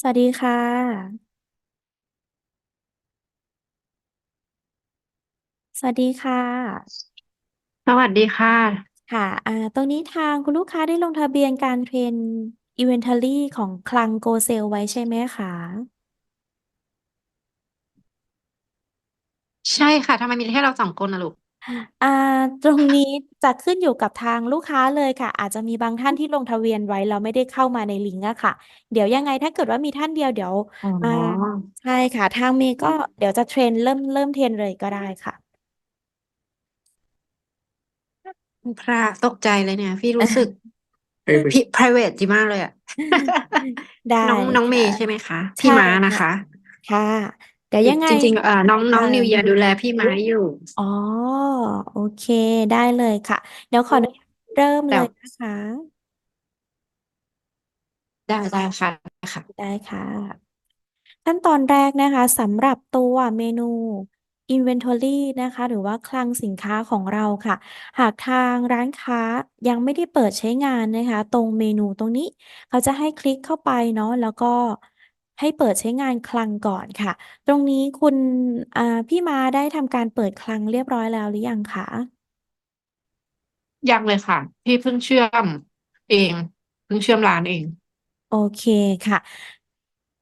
สวัสดีค่ะ สวัสดีค่ะ สวัสดีค่ะ ค่ะ อ่า ตรงนี้ทางคุณลูกค้าได้ลงทะเบียนการเทรน Inventory ของคลังโกเซลไว้ใช่ไหมคะ ใช่ค่ะทำไมมีแค่เราสองคนนะลูก อ่าตรงนี้จะขึ้นอยู่กับทางลูกค้าเลยค่ะ อาจจะมีบางท่านที่ลงทะเบียนไว้แล้วไม่ได้เข้ามาในลิงก์อะค่ะ เดี๋ยวยังไงถ้าเกิดว่ามีท่านเดียวเดี๋ยวอ๋อ อ่าใช่ค่ะ ทางเมย์ก็เดี๋ยวจะเทรนเริ่มเริ่มเทรนเลยก็ได้ค่ะ พระตกใจเลยเนี่ย พี่รู้สึกพี่ private ดีมากเลยอะได้น้องน้องเมค่ะ ย์ใช่ไหมคะ พี่ใช่ม้านะค่ะ คะ ค่ะ เดี๋ยวยังไง จริงๆเอ่อน้องน้องเอ่อนิวเยียร์ดูแลพี่ม้าอยู่ อ๋อ โอเคได้เลยค่ะ เดี๋ยวขออนุญาตเริ่มแต่ เลยนะคะ ได้ได้ค่ะค่ะ ได้ค่ะ ขั้นตอนแรกนะคะสำหรับตัวเมนู Inventory นะคะ หรือว่าคลังสินค้าของเราค่ะ หากทางร้านค้ายังไม่ได้เปิดใช้งานนะคะ ตรงเมนูตรงนี้ เขาจะให้คลิกเข้าไปเนาะแล้วก็ ให้เปิดใช้งานคลังก่อนค่ะ ตรงนี้คุณ อ่า พี่มาได้ทำการเปิดคลังเรียบร้อยแล้วหรือยังคะ ยังเลยค่ะ พี่เพิ่งเชื่อมเอง เพิ่งเชื่อมร้านเอง โอเคค่ะ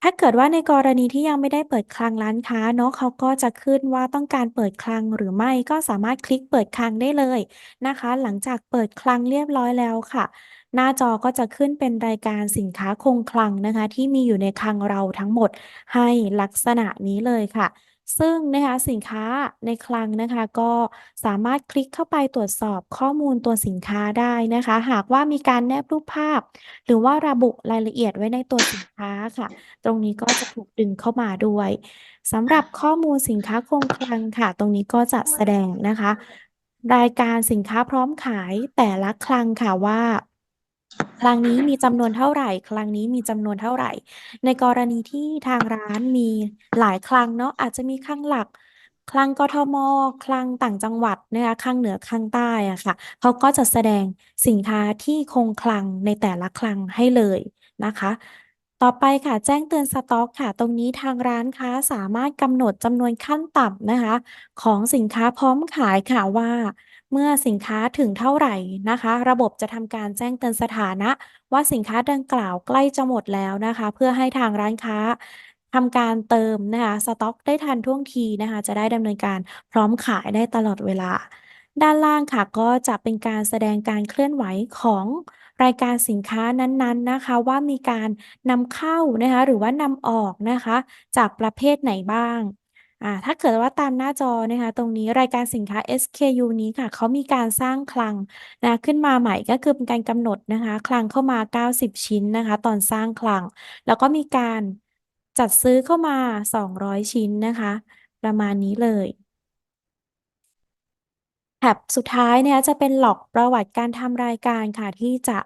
ถ้าเกิดว่าในกรณีที่ยังไม่ได้เปิดคลังร้านค้าเนาะเขาก็จะขึ้นว่าต้องการเปิดคลังหรือไม่ก็สามารถคลิกเปิดคลังได้เลยนะคะ หลังจากเปิดคลังเรียบร้อยแล้วค่ะ หน้าจอก็จะขึ้นเป็นรายการสินค้าคงคลังนะคะ ที่มีอยู่ในคลังเราทั้งหมดให้ลักษณะนี้เลยค่ะ ซึ่งนะคะสินค้าในคลังนะคะ ก็สามารถคลิกเข้าไปตรวจสอบข้อมูลตัวสินค้าได้นะคะ หากว่ามีการแนบรูปภาพ หรือว่าระบุรายละเอียดไว้ในตัวสินค้าค่ะ ตรงนี้ก็จะถูกดึงเข้ามาด้วยสำหรับข้อมูลสินค้าคงคลังค่ะ ตรงนี้ก็จะแสดงนะคะ รายการสินค้าพร้อมขายแต่ละคลังค่ะว่า คลังนี้มีจำนวนเท่าไหร่คลังนี้มีจำนวนเท่าไหร่ ในกรณีที่ทางร้านมีหลายคลังเนาะอาจจะมีคลังหลัก คลังกทม คลังต่างจังหวัดนะคะคลังเหนือคลังใต้อะค่ะเขาก็จะแสดงสินค้าที่คงคลังในแต่ละคลังให้เลยนะคะ ต่อไปค่ะแจ้งเตือนสต็อกค่ะ ตรงนี้ทางร้านค้าสามารถกำหนดจำนวนขั้นต่ำนะคะ ของสินค้าพร้อมขายค่ะว่า เมื่อสินค้าถึงเท่าไหร่นะคะ ระบบจะทำการแจ้งเตือนสถานะ ว่าสินค้าดังกล่าวใกล้จะหมดแล้วนะคะ เพื่อให้ทางร้านค้าทำการเติมนะคะสต็อกได้ทันท่วงทีนะคะ จะได้ดำเนินการพร้อมขายได้ตลอดเวลา ด้านล่างค่ะก็จะเป็นการแสดงการเคลื่อนไหวของรายการสินค้านั้นๆนะคะ ว่ามีการนำเข้านะคะหรือว่านำออกนะคะ จากประเภทไหนบ้าง อ่า ถ้าเกิดว่าตามหน้าจอนะคะ ตรงนี้รายการสินค้า SKU นี้ค่ะ เขามีการสร้างคลังนะขึ้นมาใหม่ก็คือเป็นการกำหนดนะคะ คลังเข้ามา 90 ชิ้นนะคะ ตอนสร้างคลัง แล้วก็มีการจัดซื้อเข้ามา 200 ชิ้นนะคะ ประมาณนี้เลยแท็บสุดท้ายเนี่ยจะเป็นหลอกประวัติการทำรายการค่ะ ที่จะ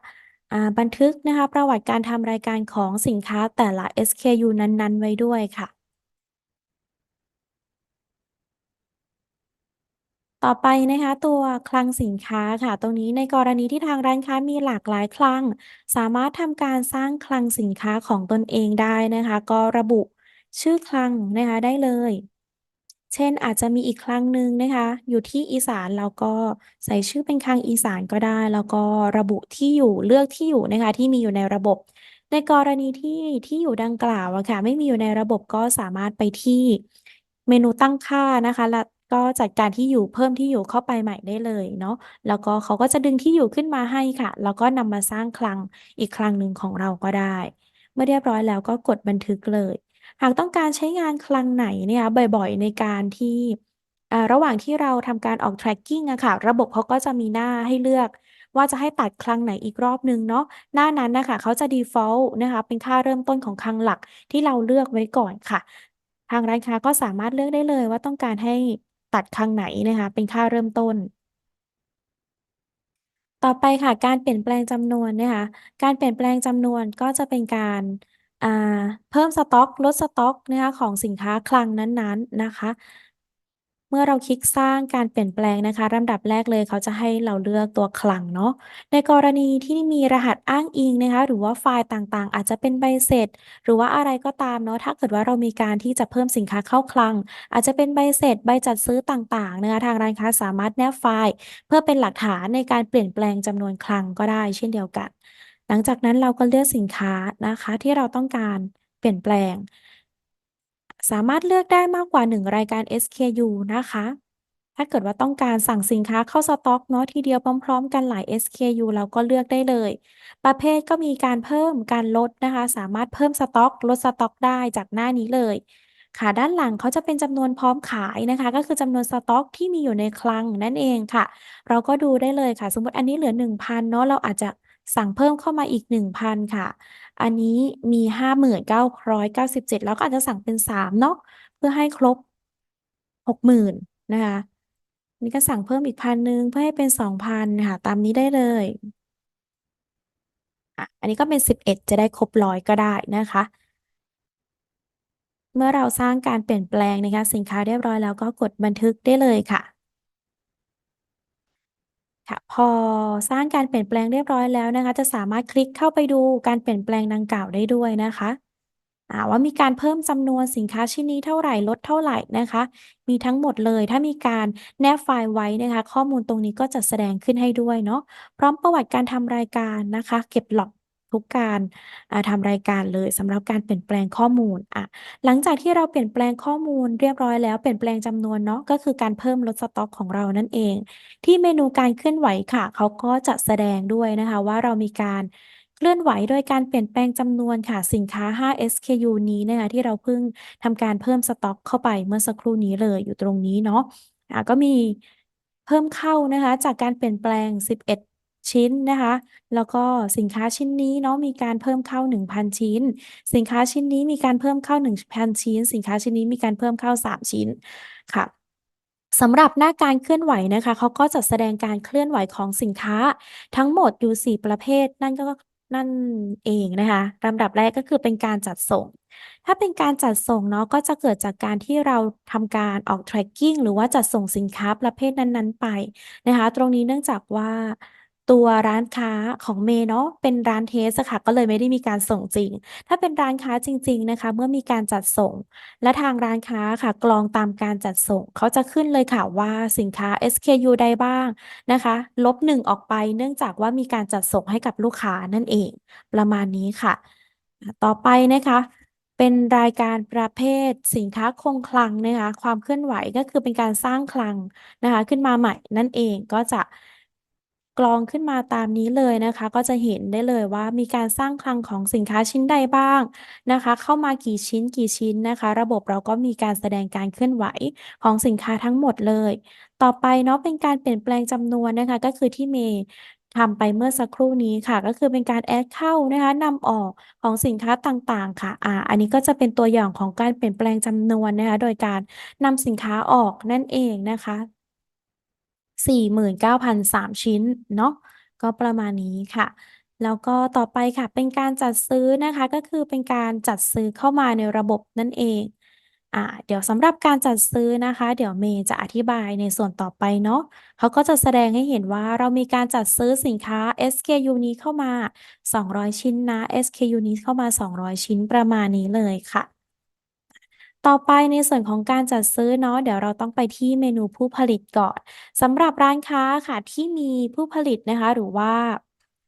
บันทึกนะคะ ประวัติการทำรายการของสินค้าแต่ละ SKU นั้น ๆ ไว้ด้วยค่ะ ต่อไปนะคะ ตัวคลังสินค้าค่ะ ตรงนี้ในกรณีที่ทางร้านค้ามีหลากหลายคลัง สามารถทำการสร้างคลังสินค้าของตนเองได้นะคะ ก็ระบุชื่อคลังนะคะได้เลย เช่นอาจจะมีอีกคลังหนึ่งนะคะ อยู่ที่อีสานเราก็ใส่ชื่อเป็นคลังอีสานก็ได้ แล้วก็ระบุที่อยู่เลือกที่อยู่นะคะ ที่มีอยู่ในระบบ ในกรณีที่ที่อยู่ดังกล่าวอะค่ะ ไม่มีอยู่ในระบบก็สามารถไปที่เมนูตั้งค่านะคะแล้ว ก็จัดการที่อยู่ เพิ่มที่อยู่เข้าไปใหม่ได้เลยเนาะ แล้วก็เขาก็จะดึงที่อยู่ขึ้นมาให้ค่ะ แล้วก็นำมาสร้างคลังอีกคลังหนึ่งของเราก็ได้ เมื่อเรียบร้อยแล้วก็กดบันทึกเลย หากต้องการใช้งานคลังไหนเนี่ยบ่อยๆ ในการที่ระหว่างที่เราทำการออก tracking อะค่ะ ระบบเขาก็จะมีหน้าให้เลือก ว่าจะให้ตัดคลังไหนอีกรอบนึงเนาะ หน้านั้นนะคะเขาจะ default นะคะ เป็นค่าเริ่มต้นของคลังหลักที่เราเลือกไว้ก่อนค่ะ ทางร้านค้าก็สามารถเลือกได้เลยว่าต้องการให้ ตัดคลังไหนนะคะ เป็นค่าเริ่มต้น ต่อไปค่ะ การเปลี่ยนแปลงจำนวนนะคะ การเปลี่ยนแปลงจำนวนก็จะเป็นการเพิ่มสต็อก ลดสต็อกนะคะของสินค้าคลังนั้นๆนะคะ มื่อเราคลิกสร้างการเปลี่ยนแปลงนะคะลำดับแรกเลยเขาจะให้เราเลือกตัวคลังเนาะในกรณีที่มีรหัสอ้างอิงนะคะ หรือว่าไฟล์ต่างๆ อาจจะเป็นใบเสร็จ หรือว่าอะไรก็ตามเนาะถ้าเกิดว่าเรามีการที่จะเพิ่มสินค้าเข้าคลัง อาจจะเป็นใบเสร็จใบจัดซื้อต่างๆนะคะทางร้านค้าสามารถแนบไฟล์ เพื่อเป็นหลักฐานในการเปลี่ยนแปลงจำนวนคลังก็ได้ เช่นเดียวกัน หลังจากนั้นเราก็เลือกสินค้านะคะที่เราต้องการเปลี่ยนแปลง สามารถเลือกได้มากกว่า 1 รายการ SKU นะคะ ถ้าเกิดว่าต้องการสั่งสินค้าเข้าสต็อกเนาะทีเดียวพร้อม ๆ กันหลาย SKU เราก็เลือกได้เลย ประเภทก็มีการเพิ่มการลดนะคะ สามารถเพิ่มสต็อก ลดสต็อกได้จากหน้านี้เลย ค่ะด้านหลังเขาจะเป็นจำนวนพร้อมขายนะคะ ก็คือจำนวนสต็อกที่มีอยู่ในคลังนั่นเองค่ะ เราก็ดูได้เลยค่ะ สมมติอันนี้เหลือ 1,000เนาะเราอาจจะ สั่งเพิ่มเข้ามาอีก 1,000 ค่ะ อันนี้มี 5,997 แล้วก็อาจจะสั่งเป็น 3 เนาะเพื่อให้ครบ 60,000 นะคะ นี่ก็สั่งเพิ่มอีก1,000เพื่อให้เป็น 2,000 ค่ะ ตามนี้ได้เลยอันนี้ก็เป็น 11 จะได้ครบร้อยก็ได้นะคะ เมื่อเราสร้างการเปลี่ยนแปลงนะคะสินค้าเรียบร้อยแล้วก็กดบันทึกได้เลยค่ะ ค่ะ พอสร้างการเปลี่ยนแปลงเรียบร้อยแล้วนะคะ จะสามารถคลิกเข้าไปดูการเปลี่ยนแปลงดังกล่าวได้ด้วยนะคะอ่าว่ามีการเพิ่มจำนวนสินค้าชิ้นนี้เท่าไหร่ลดเท่าไหร่นะคะ มีทั้งหมดเลย ถ้ามีการแนบไฟล์ไว้นะคะ ข้อมูลตรงนี้ก็จะแสดงขึ้นให้ด้วยเนาะพร้อมประวัติการทำรายการนะคะ เก็บหลอก ทุกการอ่าทำรายการเลยสำหรับการเปลี่ยนแปลงข้อมูลอะหลังจากที่เราเปลี่ยนแปลงข้อมูลเรียบร้อยแล้วเปลี่ยนแปลงจำนวนเนาะก็คือการเพิ่มลดสต็อกของเรานั่นเอง ที่เมนูการเคลื่อนไหวค่ะเขาก็จะแสดงด้วยนะคะว่าเรามีการเคลื่อนไหวโดยการเปลี่ยนแปลงจำนวนค่ะสินค้า 5 SKU นี้นะคะที่เราเพิ่งทำการเพิ่มสต็อกเข้าไปเมื่อสักครู่นี้เลยอยู่ตรงนี้เนาะอะก็มีเพิ่มเข้านะคะจากการเปลี่ยนแปลง 11 ชิ้นนะคะ แล้วก็สินค้าชิ้นนี้เนาะมีการเพิ่มเข้า 1,000 ชิ้น สินค้าชิ้นนี้มีการเพิ่มเข้า 1,000 ชิ้น สินค้าชิ้นนี้มีการเพิ่มเข้า 3 ชิ้นค่ะสำหรับหน้าการเคลื่อนไหวนะคะเขาก็จะแสดงการเคลื่อนไหวของสินค้าทั้งหมดอยู่ 4 ประเภท นั่นก็นั่นเองนะคะลำดับแรกก็คือเป็นการจัดส่ง ถ้าเป็นการจัดส่งเนาะก็จะเกิดจากการที่เราทำการออก tracking หรือว่าจัดส่งสินค้าประเภทนั้นๆ ไปนะคะ ตรงนี้เนื่องจากว่า ตัวร้านค้าของเมย์เนาะ เป็นร้านเทสอะค่ะ ก็เลยไม่ได้มีการส่งจริง ถ้าเป็นร้านค้าจริง ๆ นะคะ เมื่อมีการจัดส่ง และทางร้านค้าค่ะ กรองตามการจัดส่ง เขาจะขึ้นเลยค่ะว่าสินค้า SKU ใดบ้างนะคะ ลบหนึ่งออกไปเนื่องจากว่ามีการจัดส่งให้กับลูกค้านั่นเอง ประมาณนี้ค่ะ ต่อไปนะคะเป็นรายการประเภทสินค้าคงคลังนะคะ ความเคลื่อนไหวก็คือเป็นการสร้างคลังนะคะ ขึ้นมาใหม่นั่นเองก็จะ กรองขึ้นมาตามนี้เลยนะคะ ก็จะเห็นได้เลยว่ามีการสร้างคลังของสินค้าชิ้นใดบ้างนะคะ เข้ามากี่ชิ้นกี่ชิ้นนะคะ ระบบเราก็มีการแสดงการเคลื่อนไหวของสินค้าทั้งหมดเลย ต่อไปเนาะเป็นการเปลี่ยนแปลงจำนวนนะคะ ก็คือที่เมย์ทำไปเมื่อสักครู่นี้ค่ะ ก็คือเป็นการแอดเข้านะคะนำออกของสินค้าต่างๆ ค่ะอ่าอันนี้ก็จะเป็นตัวอย่างของการเปลี่ยนแปลงจำนวนนะคะ โดยการนำสินค้าออกนั่นเองนะคะ 49,003 ชิ้นเนาะก็ประมาณนี้ค่ะ แล้วก็ต่อไปค่ะเป็นการจัดซื้อนะคะก็คือเป็นการจัดซื้อเข้ามาในระบบนั่นเองอ่าเดี๋ยวสำหรับการจัดซื้อนะคะ เดี๋ยวเมย์จะอธิบายในส่วนต่อไปเนาะเขาก็จะแสดงให้เห็นว่าเรามีการจัดซื้อสินค้า SKU นี้เข้ามา 200 ชิ้นนะ SKU นี้เข้ามา 200 ชิ้นประมาณนี้เลยค่ะ ต่อไปในส่วนของการจัดซื้อเนาะเดี๋ยวเราต้องไปที่เมนูผู้ผลิตก่อนสำหรับร้านค้าค่ะที่มีผู้ผลิตนะคะ หรือว่า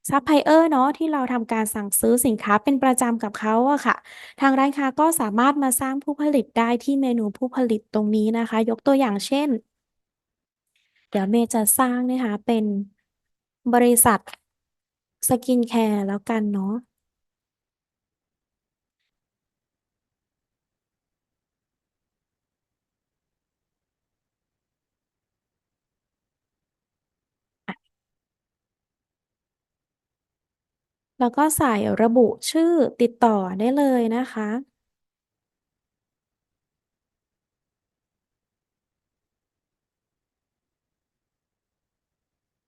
ซัพพลายเออร์เนาะที่เราทำการสั่งซื้อสินค้าเป็นประจำกับเขาอะค่ะ ทางร้านค้าก็สามารถมาสร้างผู้ผลิตได้ที่เมนูผู้ผลิตตรงนี้นะคะ ยกตัวอย่างเช่น เดี๋ยวเมย์จะสร้างนะคะเป็นบริษัทสกินแคร์แล้วกันเนาะ แล้วก็ใส่ระบุชื่อติดต่อได้เลยนะคะ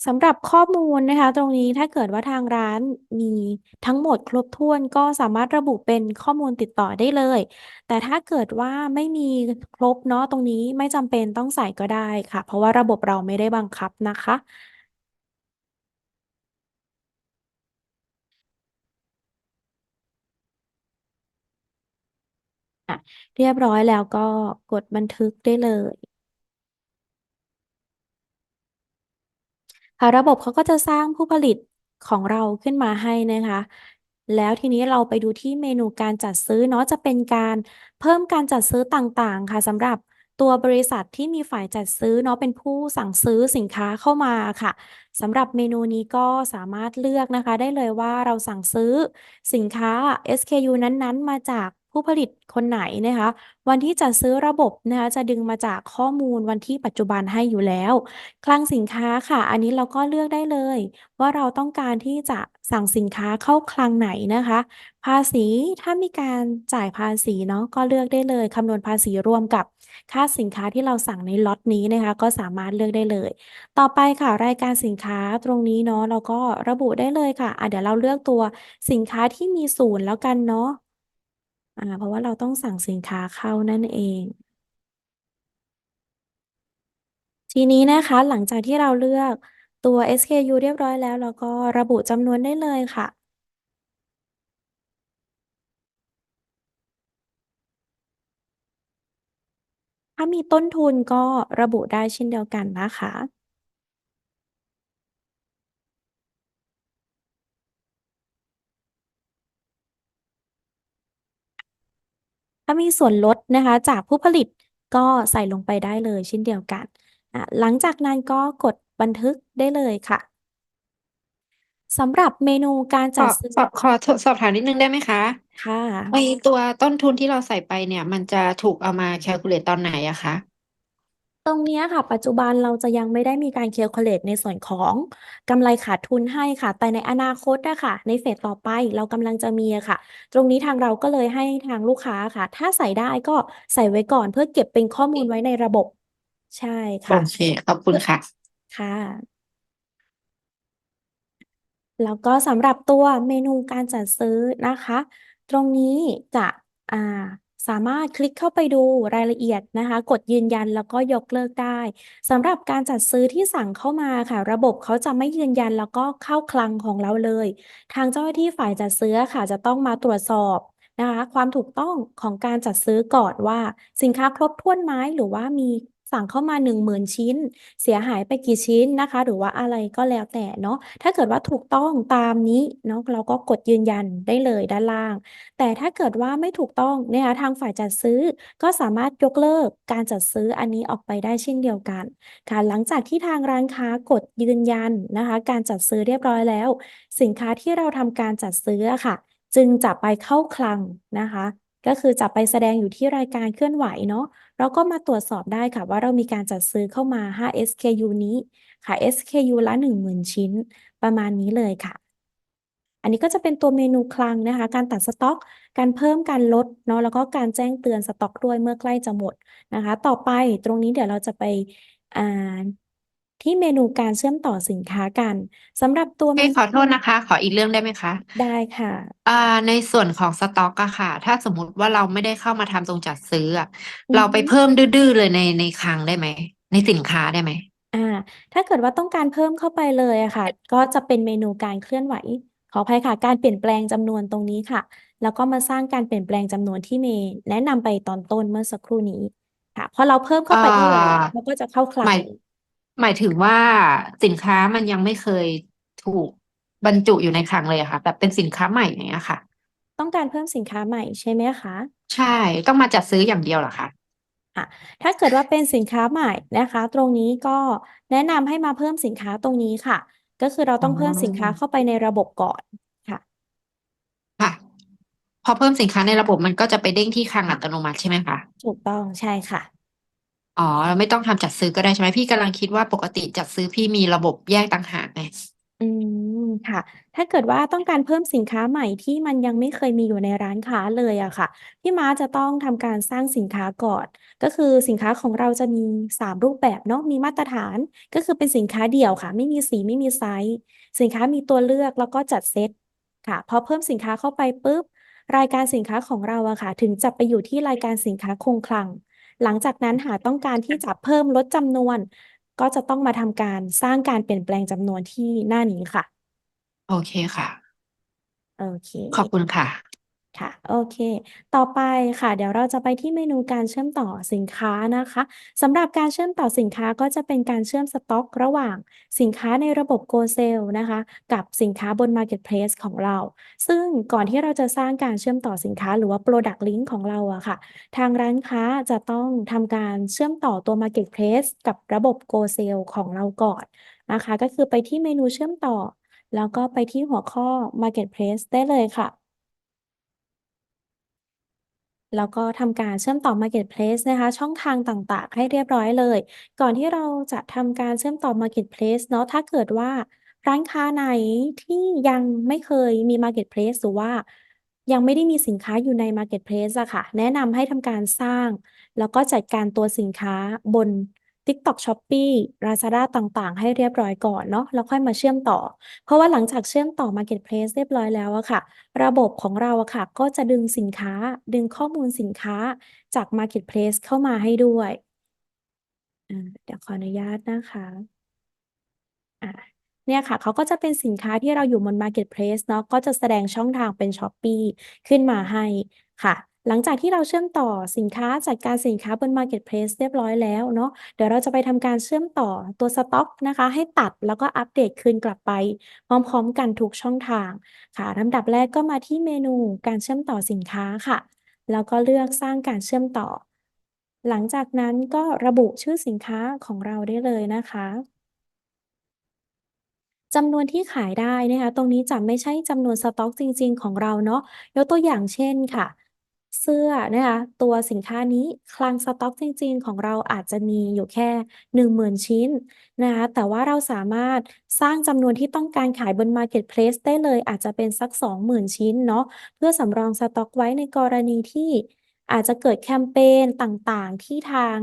สำหรับข้อมูลนะคะ ตรงนี้ถ้าเกิดว่าทางร้านมีทั้งหมดครบถ้วนก็สามารถระบุเป็นข้อมูลติดต่อได้เลย แต่ถ้าเกิดว่าไม่มีครบเนาะตรงนี้ไม่จำเป็นต้องใส่ก็ได้ค่ะ เพราะว่าระบบเราไม่ได้บังคับนะคะ เรียบร้อยแล้วก็กดบันทึกได้เลยค่ะระบบเขาก็จะสร้างผู้ผลิตของเราขึ้นมาให้นะคะ แล้วทีนี้เราไปดูที่เมนูการจัดซื้อเนาะจะเป็นการเพิ่มการจัดซื้อต่างๆ ค่ะสำหรับตัวบริษัทที่มีฝ่ายจัดซื้อเนาะเป็นผู้สั่งซื้อสินค้าเข้ามาค่ะสำหรับเมนูนี้ก็สามารถเลือกนะคะ ได้เลยว่าเราสั่งซื้อสินค้า SKU นั้นๆ มาจาก ผู้ผลิตคนไหนนะคะ วันที่จัดซื้อระบบนะคะ จะดึงมาจากข้อมูลวันที่ปัจจุบันให้อยู่แล้ว คลังสินค้าค่ะ อันนี้เราก็เลือกได้เลย ว่าเราต้องการที่จะสั่งสินค้าเข้าคลังไหนนะคะ ภาษีถ้ามีการจ่ายภาษีเนาะก็เลือกได้เลยคำนวณภาษีรวมกับค่าสินค้าที่เราสั่งในล็อตนี้นะคะ ก็สามารถเลือกได้เลย ต่อไปค่ะรายการสินค้าตรงนี้เนาะเราก็ระบุได้เลยค่ะอ่าเดี๋ยวเราเลือกตัวสินค้าที่มีศูนย์แล้วกันเนาะ อ่า เพราะว่าเราต้องสั่งสินค้าเข้านั่นเอง ทีนี้นะคะ หลังจากที่เราเลือกตัว SKU เรียบร้อยแล้ว เราก็ระบุจำนวนได้เลยค่ะ ถ้ามีต้นทุนก็ระบุได้เช่นเดียวกันนะคะ ถ้ามีส่วนลดนะคะจากผู้ผลิตก็ใส่ลงไปได้เลยเช่นเดียวกันอ่าหลังจากนั้นก็กดบันทึกได้เลยค่ะสำหรับเมนูการขจัอดซื้อสอบขอสอบถามนิดนึงได้ไหมคะค่ะ ไอตัวต้นทุนที่เราใส่ไปเนี่ย มันจะถูกเอามา calculate ตอนไหนอะคะ ตรงเนี้ยค่ะ ปัจจุบันเราจะยังไม่ได้มีการ calculate ในส่วนของกำไรขาดทุนให้ค่ะ แต่ในอนาคตอะค่ะในเฟสต่อไปเรากำลังจะมีอะค่ะ ตรงนี้ทางเราก็เลยให้ทางลูกค้าค่ะ ถ้าใส่ได้ก็ใส่ไว้ก่อน เพื่อเก็บเป็นข้อมูลไว้ในระบบ ใช่โอค่ะ เค ขอบคุณค่ะ ค่ะ แล้วก็สำหรับตัวเมนูการจัดซื้อนะคะ ตรงนี้จะอ่า สามารถคลิกเข้าไปดูรายละเอียดนะคะ กดยืนยันแล้วก็ยกเลิกได้สำหรับการจัดซื้อที่สั่งเข้ามาค่ะ ระบบเขาจะไม่ยืนยันแล้วก็เข้าคลังของเราเลย ทางเจ้าหน้าที่ฝ่ายจัดซื้อค่ะ จะต้องมาตรวจสอบนะคะ ความถูกต้องของการจัดซื้อก่อนว่า สินค้าครบถ้วนไหมหรือว่ามี สั่งเข้ามา 10,000 ชิ้น เสียหายไปกี่ชิ้นนะคะ หรือว่าอะไรก็แล้วแต่เนาะถ้าเกิดว่าถูกต้องตามนี้เนาะเราก็กดยืนยันได้เลยด้านล่าง แต่ถ้าเกิดว่าไม่ถูกต้องนะคะทางฝ่ายจัดซื้อก็สามารถยกเลิกการจัดซื้ออันนี้ออกไปได้เช่นเดียวกันค่ะหลังจากที่ทางร้านค้ากดยืนยันนะคะ การจัดซื้อเรียบร้อยแล้ว สินค้าที่เราทำการจัดซื้อค่ะ จึงจะไปเข้าคลังนะคะ ก็คือจะไปแสดงอยู่ที่รายการเคลื่อนไหวเนาะ เราก็มาตรวจสอบได้ค่ะว่าเรามีการจัดซื้อเข้ามา 5 SKU นี้ค่ะ SKU ละ 10,000 ชิ้น ประมาณนี้เลยค่ะ อันนี้ก็จะเป็นตัวเมนูคลังนะคะ การตัดสต็อก การเพิ่มการลดเนาะแล้วก็การแจ้งเตือนสต็อกด้วยเมื่อใกล้จะหมดนะคะ ต่อไปตรงนี้เดี๋ยวเราจะไปอ่า ที่เมนูการเชื่อมต่อสินค้ากันสำหรับตัวเอ้เมยนูขอโทษนะคะ ขออีกเรื่องได้ไหมคะ ได้ค่ะ อ่าในส่วนของสต็อกอะค่ะ ถ้าสมมุติว่าเราไม่ได้เข้ามาทำตรงจัดซื้ออะอือเราไปฮึเพิ่มดื้อๆเลยในในคลังได้ไหม ในสินค้าได้ไหม?อ่าถ้าเกิดว่าต้องการเพิ่มเข้าไปเลยอะค่ะ ก็จะเป็นเมนูการเคลื่อนไหว ขออภัยค่ะ การเปลี่ยนแปลงจำนวนตรงนี้ค่ะ แล้วก็มาสร้างการเปลี่ยนแปลงจำนวนที่เมย์แนะนำไปตอนต้นเมื่อสักครู่นี้ค่ะพอเราเพิ่มเข้าอ่าไปได้เลยมันก็จะเข้าคลัหงมายเลย หมายถึงว่าสินค้ามันยังไม่เคยถูกบรรจุอยู่ในคลังเลยอะค่ะ แบบเป็นสินค้าใหม่อย่างเงี้ยค่ะ ต้องการเพิ่มสินค้าใหม่ใช่ไหมคะ?ใช่ ต้องมาจัดซื้ออย่างเดียวเหรอคะ?ค่ะถ้าเกิดว่าเป็นสินค้าใหม่นะคะ ตรงนี้ก็แนะนำให้มาเพิ่มสินค้าตรงนี้ค่ะ ก็คือเราอ๋ต้องเพิ่มสินค้าอเข้าไปในระบบก่อนค่ะ ค่ะ พอเพิ่มสินค้าในระบบมันก็จะไปเด้งที่คลังอัตโนมัติใช่ไหมคะ?ถูกต้องใช่ค่ะ อ๋อเราไม่ต้องทำจัดซื้อก็ได้ใช่ไหม?พี่กำลังคิดว่า ปกติจัดซื้อพี่มีระบบแยกต่างหากไง อืม ค่ะ ถ้าเกิดว่าต้องการเพิ่มสินค้าใหม่ที่มันยังไม่เคยมีอยู่ในร้านค้าเลยอะค่ะ พี่ม้าจะต้องทำการสร้างสินค้าก่อน ก็คือสินค้าของเราจะมี 3 รูปแบบเนาะ มีมาตรฐาน ก็คือเป็นสินค้าเดี่ยวค่ะ ไม่มีสี ไม่มีไซส์สินค้ามีตัวเลือก แล้วก็จัดเซตค่ะ พอเพิ่มสินค้าเข้าไปปุ๊บ รายการสินค้าของเราอะค่ะ ถึงจะไปอยู่ที่รายการสินค้าคงคลัง หลังจากนั้นหากต้องการที่จะเพิ่มลดจำนวน ก็จะต้องมาทำการสร้างการเปลี่ยนแปลงจำนวนที่หน้านี้ค่ะ โอเคค่ะ โอเค ขอบคุณค่ะ ค่ะ โอเค ต่อไปค่ะ เดี๋ยวเราจะไปที่เมนูการเชื่อมต่อสินค้านะคะสำหรับการเชื่อมต่อสินค้าก็จะเป็นการเชื่อมสต็อก ระหว่างสินค้าในระบบ Go Sale นะคะ กับสินค้าบน Marketplace ของเรา ซึ่งก่อนที่เราจะสร้างการเชื่อมต่อสินค้าหรือว่า Product Link ของเราอะค่ะ ทางร้านค้าจะต้องทำการเชื่อมต่อตัว Marketplace กับระบบ Go Sale ของเราก่อนนะคะ ก็คือไปที่เมนูเชื่อมต่อ แล้วก็ไปที่หัวข้อ Marketplace ได้เลยค่ะ แล้วก็ทำการเชื่อมต่อ Marketplace นะคะ ช่องทางต่างๆ ให้เรียบร้อยเลย ก่อนที่เราจะทำการเชื่อมต่อ Marketplace เนาะ ถ้าเกิดว่าร้านค้าไหนที่ยังไม่เคยมี Marketplace หรือว่ายังไม่ได้มีสินค้าอยู่ใน Marketplace อะค่ะ แนะนำให้ทำการสร้าง แล้วก็จัดการตัวสินค้าบน TikTok Shopee Lazada ต่างๆ ให้เรียบร้อยก่อนเนาะแล้วค่อยมาเชื่อมต่อ เพราะว่าหลังจากเชื่อมต่อ Marketplace เรียบร้อยแล้วอะค่ะ ระบบของเราอะค่ะ ก็จะดึงสินค้า ดึงข้อมูลสินค้าจาก Marketplace เข้ามาให้ด้วยเดี๋ยวขออนุญาตนะคะอ่าเนี่ยค่ะเขาก็จะเป็นสินค้าที่เราอยู่บน Marketplace เนาะก็จะแสดงช่องทางเป็น Shopee ขึ้นมาให้ค่ะ หลังจากที่เราเชื่อมต่อสินค้าจัดการสินค้าบน Marketplace เรียบร้อยแล้วเนาะเดี๋ยวเราจะไปทำการเชื่อมต่อตัวสต็อกนะคะ ให้ตัดแล้วก็อัปเดตคืนกลับไป พร้อมๆ กันทุกช่องทางค่ะลำดับแรกก็มาที่เมนูการเชื่อมต่อสินค้าค่ะ แล้วก็เลือกสร้างการเชื่อมต่อ หลังจากนั้นก็ระบุชื่อสินค้าของเราได้เลยนะคะจำนวนที่ขายได้นะคะ ตรงนี้จะไม่ใช่จำนวนสต็อกจริง ๆ ของเราเนาะยกตัวอย่างเช่นค่ะ เสื้อนะคะ ตัวสินค้านี้คลังสต็อกจริง ๆ ของเราอาจจะมีอยู่แค่ 10,000 ชิ้นนะคะ แต่ว่าเราสามารถสร้างจำนวนที่ต้องการขายบน Marketplace ได้เลย อาจจะเป็นสัก 20,000 ชิ้นเนาะ เพื่อสำรองสต็อกไว้ในกรณีที่อาจจะเกิดแคมเปญต่าง ๆ ที่ทาง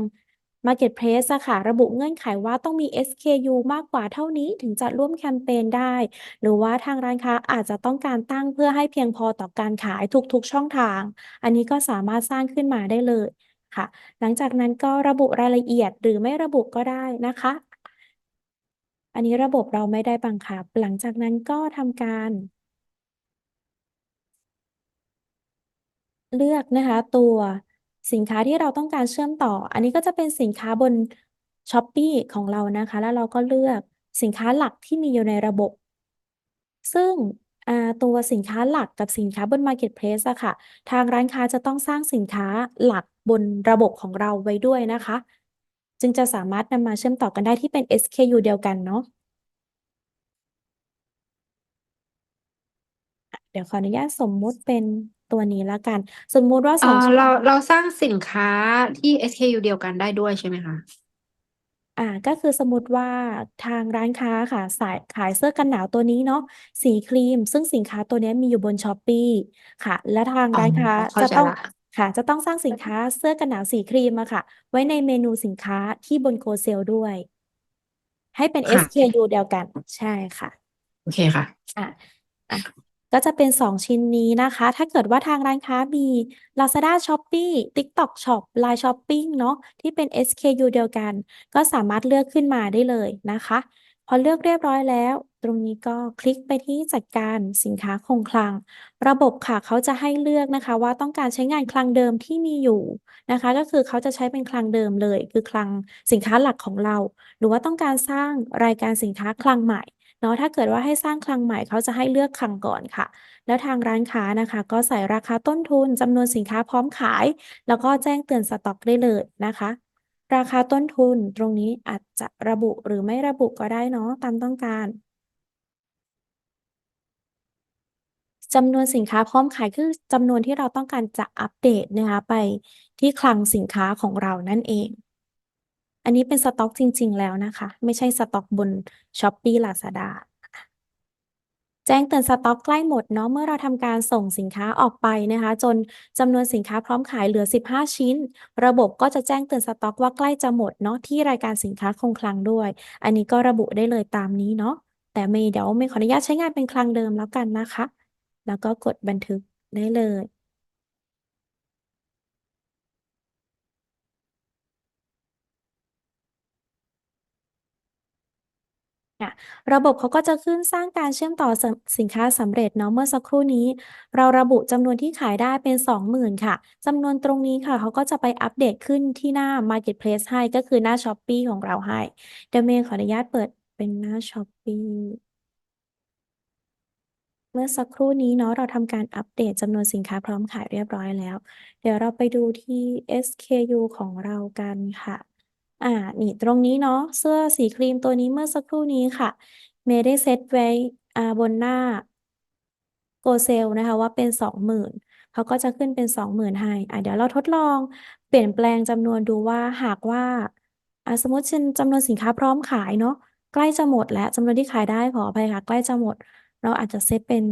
Marketplace อะค่ะระบุเงื่อนไขว่าต้องมี SKU มากกว่าเท่านี้ถึงจะร่วมแคมเปญได้ หรือว่าทางร้านค้าอาจจะต้องการตั้งเพื่อให้เพียงพอต่อการขายทุกๆช่องทาง อันนี้ก็สามารถสร้างขึ้นมาได้เลยค่ะ หลังจากนั้นก็ระบุรายละเอียดหรือไม่ระบุก็ได้นะคะ อันนี้ระบบเราไม่ได้บังคับ หลังจากนั้นก็ทำการเลือกนะคะตัว สินค้าที่เราต้องการเชื่อมต่อ อันนี้ก็จะเป็นสินค้าบน Shopee ของเรานะคะ แล้วเราก็เลือกสินค้าหลักที่มีอยู่ในระบบ ซึ่งตัวสินค้าหลักกับสินค้าบน Marketplace อะค่ะ ทางร้านค้าจะต้องสร้างสินค้าหลักบนระบบของเราไว้ด้วยนะคะ จึงจะสามารถนำมาเชื่อมต่อกันได้ที่เป็น SKU เดียวกันเนาะอะเดี๋ยวขออนุญาตสมมุติเป็น ตัวนี้แล้วกัน สมมุติว่าเอสองอชิ้นเราเราสร้างสินค้าที่ SKU เดียวกันได้ด้วยใช่ไหมคะ อ่าก็คือสมมติว่าทางร้านค้าค่ะสายขายเสื้อกันหนาวตัวนี้เนาะสีครีม ซึ่งสินค้าตัวเนี้ยมีอยู่บนช้อปปี้ค่ะ และทางอ๋อ ร้านค้าเข้าจะใจต้องละ ค่ะจะต้องสร้างสินค้าเสื้อกันหนาวสีครีมอะค่ะ ไว้ในเมนูสินค้าที่บนโกเซลด้วย ให้เป็น ค่ะ SKU เดียวกันใช่ค่ะโอเคค่ะ อะอะ ก็จะเป็น 2 ชิ้นนี้นะคะ ถ้าเกิดว่าทางร้านค้ามี Lazada Shopee TikTok Shop Line Shopping เนาะที่เป็น SKU เดียวกัน ก็สามารถเลือกขึ้นมาได้เลยนะคะ พอเลือกเรียบร้อยแล้ว ตรงนี้ก็คลิกไปที่จัดการสินค้าคงคลัง ระบบค่ะเขาจะให้เลือกนะคะ ว่าต้องการใช้งานคลังเดิมที่มีอยู่นะคะ ก็คือเขาจะใช้เป็นคลังเดิมเลย คือคลังสินค้าหลักของเรา หรือว่าต้องการสร้างรายการสินค้าคลังใหม่ เนาะถ้าเกิดว่าให้สร้างคลังใหม่เขาจะให้เลือกคลังก่อนค่ะ แล้วทางร้านค้านะคะ ก็ใส่ราคาต้นทุนจำนวนสินค้าพร้อมขาย แล้วก็แจ้งเตือนสต็อกได้เลยนะคะ ราคาต้นทุนตรงนี้อาจจะระบุหรือไม่ระบุก็ได้เนาะตามต้องการจำนวนสินค้าพร้อมขายคือจำนวนที่เราต้องการจะอัปเดตนะคะไปที่คลังสินค้าของเรานั่นเอง อันนี้เป็นสต็อกจริง ๆ แล้วนะคะ ไม่ใช่สต็อกบน Shopee Lazada แจ้งเตือนสต็อกใกล้หมดเนาะเมื่อเราทำการส่งสินค้าออกไปนะคะ จนจำนวนสินค้าพร้อมขายเหลือ 15 ชิ้น ระบบก็จะแจ้งเตือนสต็อกว่าใกล้จะหมดเนาะที่รายการสินค้าคงคลังด้วย อันนี้ก็ระบุได้เลยตามนี้เนาะแต่เมย์เดี๋ยวเมย์ขออนุญาตใช้งานเป็นคลังเดิมแล้วกันนะคะ แล้วก็กดบันทึกได้เลย ค่ะระบบเขาก็จะขึ้นสร้างการเชื่อมต่อสสินค้าสำเร็จเนาะเมื่อสักครู่นี้ เราระบุจำนวนที่ขายได้เป็น 20,000 ค่ะจำนวนตรงนี้ค่ะเขาก็จะไปอัปเดตขึ้นที่หน้า Marketplace ให้ก็คือหน้า Shopee ของเราให้เดเมย์ขออนุญาตเปิดเป็นหน้า Shopee เมื่อสักครู่นี้เนาะเราทำการอัปเดตจำนวนสินค้าพร้อมขายเรียบร้อยแล้ว เดี๋ยวเราไปดูที่ SKU ของเรากันค่ะ อ่า นี่ตรงนี้เนาะ เสื้อสีครีมตัวนี้เมื่อสักครู่นี้ค่ะ เมย์ได้เซตไว้ อ่า บนหน้า โกเซลนะคะว่าเป็นสองหมื่นเขาก็จะขึ้นเป็นสองหมื่นให้ อ่าเดี๋ยวเราทดลองเปลี่ยนแปลงจำนวนดูว่าหากว่าอะสมมติเช่นจำนวนสินค้าพร้อมขายเนาะใกล้จะหมดแล้วจำนวนที่ขายได้ขออภัยค่ะ ใกล้จะหมด เราอาจจะเซตเป็น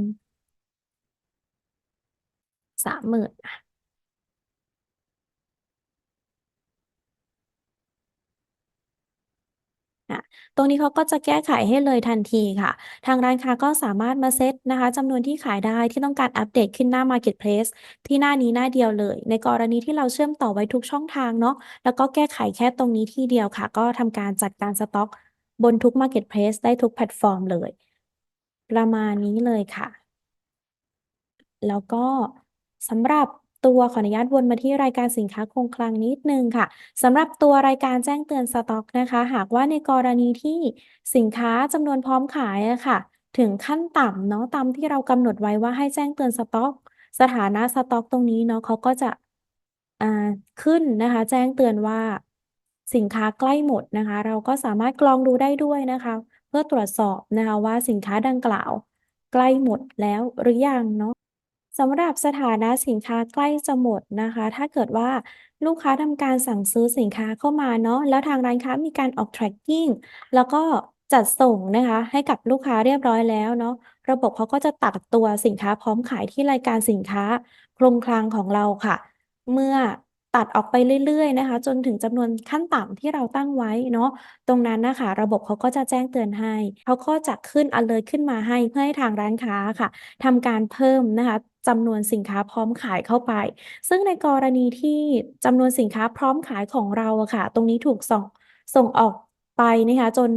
สามหมื่นอะ อะ ตรงนี้เขาก็จะแก้ไขให้เลยทันทีค่ะ ทางร้านค้าก็สามารถมาเซตนะคะจำนวนที่ขายได้ที่ต้องการอัปเดตขึ้นหน้า Marketplace ที่หน้านี้หน้าเดียวเลย ในกรณีที่เราเชื่อมต่อไว้ทุกช่องทางเนาะ แล้วก็แก้ไขแค่ตรงนี้ที่เดียวค่ะ ก็ทำการจัดการสต็อกบนทุก Marketplace ได้ทุกแพลตฟอร์มเลย ประมาณนี้เลยค่ะ แล้วก็สำหรับ ตัวขออนุญาตวนมาที่รายการสินค้าคงคลังนิดนึงค่ะสำหรับตัวรายการแจ้งเตือนสต็อกนะคะ หากว่าในกรณีที่สินค้าจำนวนพร้อมขายะค่ะ ถึงขั้นต่ำเนาะตามที่เรากำหนดไว้ว่าให้แจ้งเตือนสต็อก สถานะสต็อกตรงนี้เนาะเขาก็จะขึ้นนะคะ แจ้งเตือนว่าสินค้าใกล้หมดนะคะ เราก็สามารถกรองดูได้ด้วยนะคะ เพื่อตรวจสอบนะคะว่าสินค้าดังกล่าว ใกล้หมดแล้วหรือยังเนาะ สำหรับสถานะสินค้าใกล้จะหมดนะคะ ถ้าเกิดว่าลูกค้าทำการสั่งซื้อสินค้าเข้ามาเนาะ แล้วทางร้านค้ามีการออก tracking แล้วก็จัดส่งนะคะ ให้กับลูกค้าเรียบร้อยแล้วเนาะ ระบบเขาก็จะตัดตัวสินค้าพร้อมขายที่รายการสินค้าโครงคลังของเราค่ะ เมื่อ ตัดออกไปเรื่อยๆนะคะ จนถึงจำนวนขั้นต่ำที่เราตั้งไว้เนาะตรงนั้นนะคะ ระบบเขาก็จะแจ้งเตือนให้เขาก็จะขึ้น alert ขึ้นมาให้เพื่อให้ทางร้านค้าค่ะทำการเพิ่มนะคะจำนวนสินค้าพร้อมขายเข้าไป ซึ่งในกรณีที่จำนวนสินค้าพร้อมขายของเราอะค่ะ ตรงนี้ถูกส่งส่งออกไปนะคะจน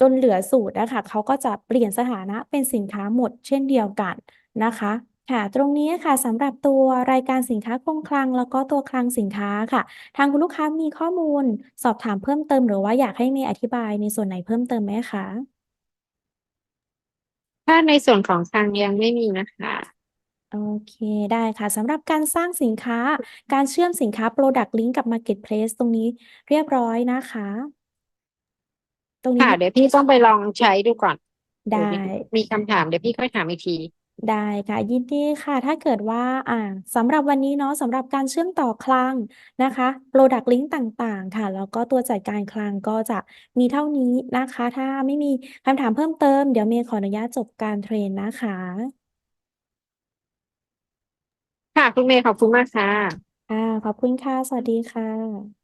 จนเหลือสูตรนะคะเขาก็จะเปลี่ยนสถานะเป็นสินค้าหมดเช่นเดียวกันนะคะ ค่ะ ตรงนี้ค่ะสำหรับตัวรายการสินค้าคงคลัง แล้วก็ตัวคลังสินค้าค่ะ ทางคุณลูกค้ามีข้อมูลสอบถามเพิ่มเติม หรือว่าอยากให้เมย์อธิบายในส่วนไหนเพิ่มเติมไหมคะ ถ้าในส่วนของคลังยังไม่มีนะคะ โอเค ได้ค่ะ สำหรับการสร้างสินค้า การเชื่อมสินค้า Product Link กับ Marketplace ตรงนี้เรียบร้อยนะคะ ตรงนี้ค่ะเดี๋ยวพี่ต้องไปลองใช้ดูก่อน ได้เยวมีคำถาม เดี๋ยวพี่ค่อยถามอีกที ได้ค่ะ ยินดีค่ะ ถ้าเกิดว่า อ่าสำหรับวันนี้เนาะสำหรับการเชื่อมต่อคลังนะคะ Product Link ต่าง ๆ ค่ะ แล้วก็ตัวจัดการคลังก็จะมีเท่านี้นะคะ ถ้าไม่มีคำถามเพิ่มเติม เดี๋ยวเมย์ขออนุญาตจบการเทรนนะคะ ค่ะ คุณเมย์ขอบคุณมากค่ะค่ะขอบคุณค่ะ สวัสดีค่ะ